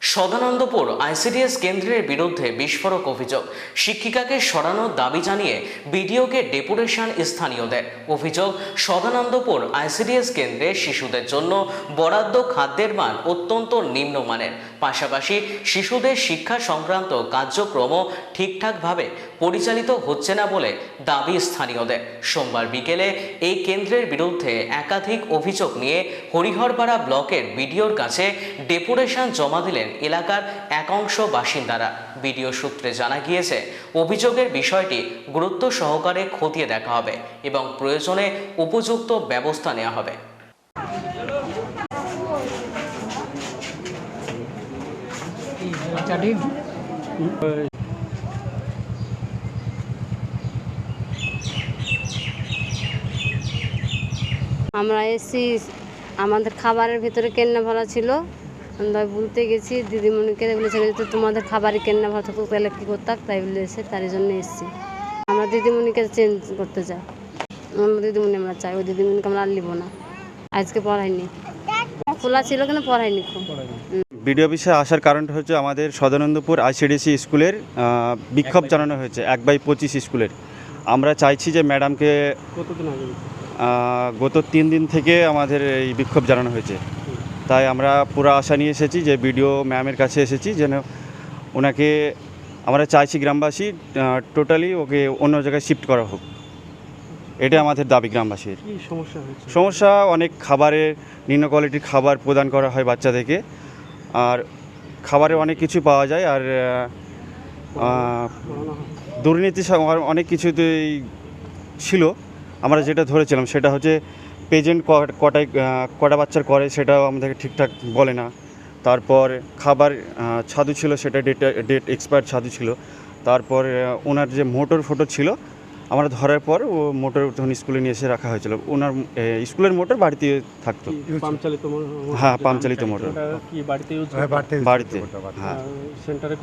Sadanandapur ICDS কেন্দ্রের বিরুদ্ধে বিস্ফোরক অভিযোগ। শিক্ষিকাকে সরানোর দাবি জানিয়ে বিডিওকে ডেপুটেশন স্থানীয়দের অভিযোগ, সদানন্দপুর আইসিডিএস কেন্দ্রে শিশুদের জন্য বরাদ্দ খাদ্যের মান অত্যন্ত নিম্নমানের। পাশাপাশি শিশুদের শিক্ষা সংক্রান্ত কার্যক্রমও ঠিকঠাকভাবে পরিচালিত হচ্ছে না বলে দাবি স্থানীয়দের সোমবার বিকেলে এই কেন্দ্রের বিরুদ্ধে একাধিক অভিযোগ নিয়ে হরিহরপাড়া ব্লকের বিডিওর কাছে ডেপুটেশন জমা দিলেন এলাকার একাংশ বাসিন্দারা বিডিও সূত্রে জানা গিয়েছে, অভিযোগের বিষয়টি গুরুত্ব সহকারে খতিয়ে দেখা হবে এবং প্রয়োজনে উপযুক্ত ব্যবস্থা নেওয়া হবে। আমরা এসছি আমাদের খাবারের ভিতরে কেন্না ভরা ছিল। আমরা বলতে গেছি দিদিমণিকে বলেছে তো তোমাদের খাবারে কেন্না ভরা থাকুক তাহলে কী করতাম তাই বলে এসে তার জন্য এসছি। আমরা দিদিমণিকে চেঞ্জ করতে চাই। আমরা দিদিমণি আমরা চাই ওই দিদিমণিকে আমরা আর নিব না। আজকে পড়াইনি। খোলা ছিল কিন্তু পড়াইনি খুব। বিডিও অফিসে আসার কারণটা হচ্ছে আমাদের সদানন্দপুর আইসিডিসি স্কুলের বিক্ষোভ জানানো হয়েছে এক বাই পঁচিশ স্কুলের। আমরা চাইছি যে ম্যাডামকে গত তিন দিন থেকে আমাদের এই বিক্ষোভ জানানো হয়েছে। তাই আমরা পুরো আশা নিয়ে এসেছি যে বিডিও ম্যামের কাছে এসেছি যেন ওনাকে আমরা চাইছি গ্রামবাসী টোটালি ওকে অন্য জায়গায় শিফট করা হোক। এটা আমাদের দাবি গ্রামবাসীর। কি সমস্যা সমস্যা অনেক খাবারের নিম্ন কোয়ালিটির খাবার প্রদান করা হয় বাচ্চাদেরকে। আর খাবারে অনেক কিছু পাওয়া যায় আর দুর্নীতি অনেক কিছুতেই ছিল। আমরা যেটা ধরেছিলাম সেটা হচ্ছে পেজেন্ট কটায় কটা বাচ্চার করে সেটাও আমাদেরকে ঠিকঠাক বলে না। তারপর খাবার ছাদু ছিল সেটা ডেট ডেট এক্সপায়ার ছাদু ছিল। তারপর ওনার যে মোটর ফোটর ছিল আমরা ধরার পর ও মোটর তখন স্কুলে নিয়ে এসে রাখা হয়েছিল ওনার স্কুলের মোটর বাড়িতে থাকতো। কি পাম্প চালিত মোটর? হ্যাঁ পাম্প চালিত মোটর। বাড়িতে হ্যাঁ সেন্টারে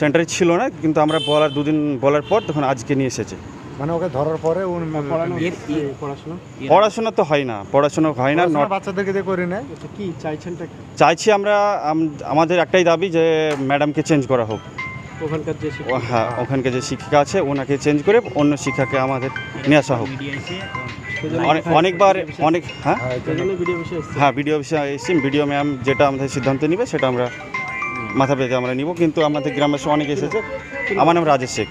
সেন্টারে ছিল না কিন্তু আমরা বলার দুদিন বলার পর তখন আজকে নিয়ে এসেছে। মানে ওকে ধরার পরে পড়াশোনা? পড়াশোনা তো হয় না পড়াশোনা হয় না বাচ্চাদেরকে দিয়ে করি নেয় কি চাইছেনটা কি? চাইছি আমরা আমাদের একটাই দাবি যে ম্যাডামকে চেঞ্জ করা হোক। ওখানকার যে হ্যাঁ ওখানকে যে শিক্ষিকা আছে ওনাকে চেঞ্জ করে অন্য শিক্ষাকে আমাদের নিয়ে আসা হোক। অনেক- অনেকবার অনেক হ্যাঁ? হ্যাঁ, ভিডিও হ্যাঁ বিডিও অফিসে এসেছি। বিডিও ম্যাম যেটা আমাদের সিদ্ধান্ত নিবে সেটা আমরা মাথা পেতে আমরা নিব। কিন্তু আমাদের গ্রামের অনেক এসেছে। আমার নাম রাজেশ শেখ।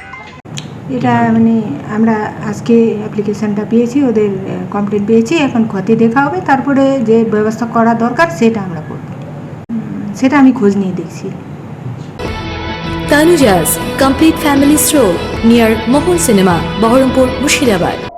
এটা মানে আমরা আজকে অ্যাপ্লিকেশানটা পেয়েছি, ওদের কমপ্লেন পেয়েছি, এখন ক্ষতি দেখা হবে, তারপরে যে ব্যবস্থা করা দরকার সেটা আমরা করব সেটা আমি খোঁজ নিয়ে দেখছি Tanuja's complete family store near Mohan cinema Baharampur Mushirabad.